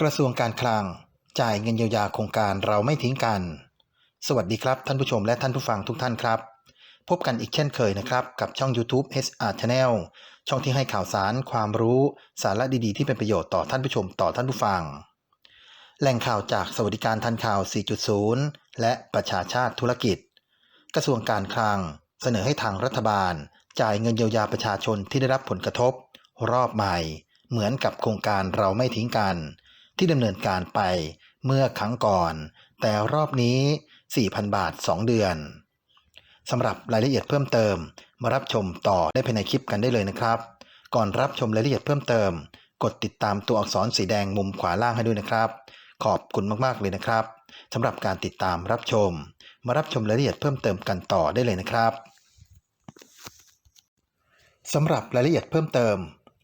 กระทรวงการคลัง จ่ายเงินเยียวยาโครงการเราไม่ทิ้งกัน สวัสดีครับท่านผู้ชมและท่านผู้ฟังทุกท่านครับ พบกันอีกเช่นเคยนะครับ กับช่อง YouTube HR Channel ช่องที่ให้ข่าวสารความรู้สาระดีๆ ที่เป็นประโยชน์ต่อท่านผู้ชมต่อท่านผู้ฟัง แหล่งข่าวจากสวัสดิการทันข่าว 4.0 และประชาชาติธุรกิจ กระทรวงการคลัง เสนอให้ทางรัฐบาล จ่ายเงินเยียวยาประชาชนที่ได้รับผลกระทบ รอบใหม่ เหมือนกับโครงการเราไม่ทิ้งกัน ที่ดำเนินการไปเมื่อครั้งก่อน แต่รอบนี้ 4,000 บาท 2 เดือนสำหรับรายละเอียดเพิ่มเติม มารับชมต่อได้ภายในคลิปกันได้เลยนะครับ ก่อนรับชมรายละเอียดเพิ่มเติม กดติดตามตัวอักษรสีแดงมุมขวาล่างให้ด้วยนะครับ ขอบคุณมากๆเลยนะครับสำหรับการติดตามรับชม มารับชมรายละเอียดเพิ่มเติมกันต่อได้เลยนะครับสำหรับรายละเอียดเพิ่มเติม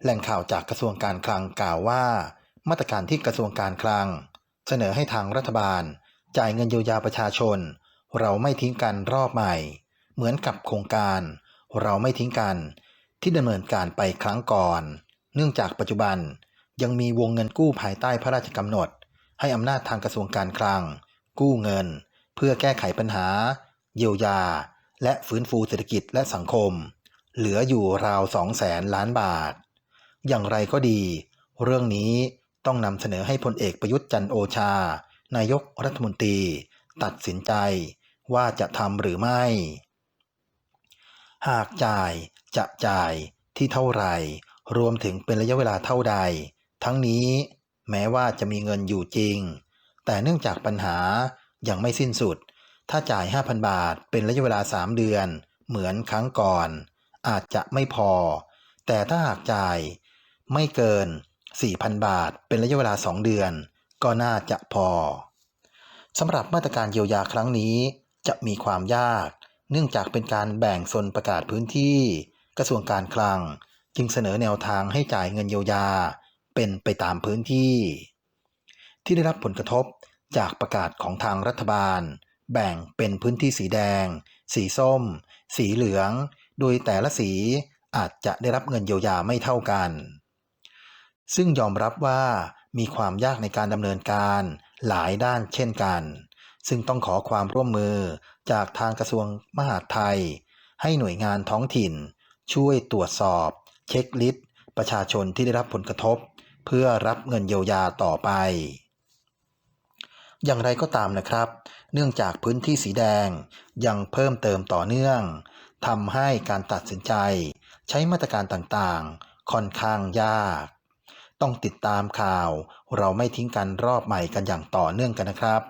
แหล่งข่าวจากกระทรวงการคลังกล่าวว่า มาตรการที่กระทรวงการคลัง เสนอให้ทางรัฐบาล จ่ายเงินเยียวยาประชาชน เราไม่ทิ้งกันรอบใหม่ เหมือนกับโครงการ เราไม่ทิ้งกัน ที่ดำเนินการไปครั้งก่อน เนื่องจากปัจจุบันยังมีวงเงินกู้ภายใต้พระราชกำหนด ให้อำนาจทางกระทรวงการคลัง กู้เงิน เพื่อแก้ไขปัญหา เยียวยา และฟื้นฟูเศรษฐกิจและสังคม เหลืออยู่ราว2 0 0แสนล้านบาท อย่างไรก็ดี เรื่องนี้ ต้องนำเสนอให้พลเอกประยุทธ์จันโอชา นายกรัฐมนตรี ตัดสินใจว่าจะทำหรือไม่ หากจ่ายจะจ่ายที่เท่าไหร่ รวมถึงเป็นระยะเวลาเท่าใด ทั้งนี้แม้ว่าจะมีเงินอยู่จริง แต่เนื่องจากปัญหายังไม่สิ้นสุด ถ้าจ่าย 5,000 บาท เป็นระยะเวลา 3 เดือน เหมือนครั้งก่อน อาจจะไม่พอ แต่ถ้าหากจ่ายไม่เกิน 4,000 บาท เป็นระยะเวลา 2 เดือน ก็น่าจะพอสำหรับมาตรการเยียวยาครั้งนี้ จะมีความยาก เนื่องจากเป็นการแบ่งโซนประกาศพื้นที่ กระทรวงการคลัง จึงเสนอแนวทางให้จ่ายเงินเยียวยา เป็นไปตามพื้นที่ ที่ได้รับผลกระทบจากประกาศของทางรัฐบาล แบ่งเป็นพื้นที่สีแดง สีส้ม สีเหลือง โดยแต่ละสีอาจจะได้รับเงินเยียวยาไม่เท่ากัน ซึ่งยอมรับว่ามีความยากในการดำเนินการหลายด้านเช่นกัน ซึ่งต้องขอความร่วมมือจากทางกระทรวงมหาดไทย ให้หน่วยงานท้องถิ่น ช่วยตรวจสอบ เช็คลิสต์ประชาชนที่ได้รับผลกระทบ เพื่อรับเงินเยียวยาต่อไป อย่างไรก็ตามนะครับ เนื่องจากพื้นที่สีแดงยังเพิ่มเติมต่อเนื่องทำให้การตัดสินใจ ใช้มาตรการต่างๆ ค่อนข้างยาก ต้องติดตามข่าว เราไม่ทิ้งกันรอบใหม่กันอย่างต่อเนื่องกันนะครับ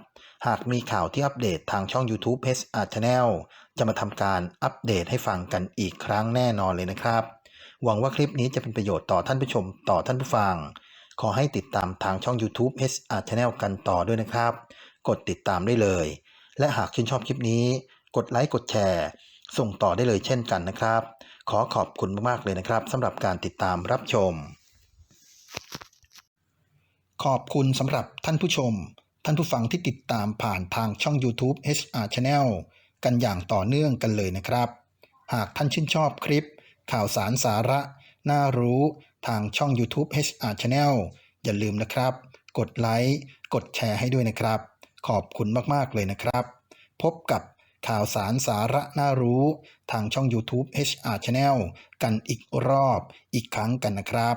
หากมีข่าวที่อัปเดตทางช่อง YouTube h r Channel จะมาทำการอัปเดตให้ฟังกันอีกครั้งแน่นอนเลยนะครับ หวังว่าคลิปนี้จะเป็นประโยชน์ต่อท่านผู้ชมต่อท่านผู้ฟัง ขอให้ติดตามทางช่อง YouTube h r Channel กันต่อด้วยนะครับ กดติดตามได้เลย และหากชื่นชอบคลิปนี้ กดไลค์กดแชร์ส่งต่อได้เลยเช่นกันนะครับ ขอขอบคุณมากๆเลยนะครับสำหรับการติดตามรับชม ขอบคุณสำหรับท่านผู้ชม ท่านผู้ฟังที่ติดตามผ่านทางช่อง YouTube HR Channel กันอย่างต่อเนื่องกันเลยนะครับ หากท่านชื่นชอบคลิป ข่าวสารสาระ น่ารู้ทางช่อง YouTube HR Channel อย่าลืมนะครับ กดไลค์กดแชร์ให้ด้วยนะครับ ขอบคุณมาก ๆ เลยนะครับ พบกับข่าวสารสาระน่ารู้ทางช่อง YouTube HR Channel กันอีกรอบอีกครั้งกันนะครับ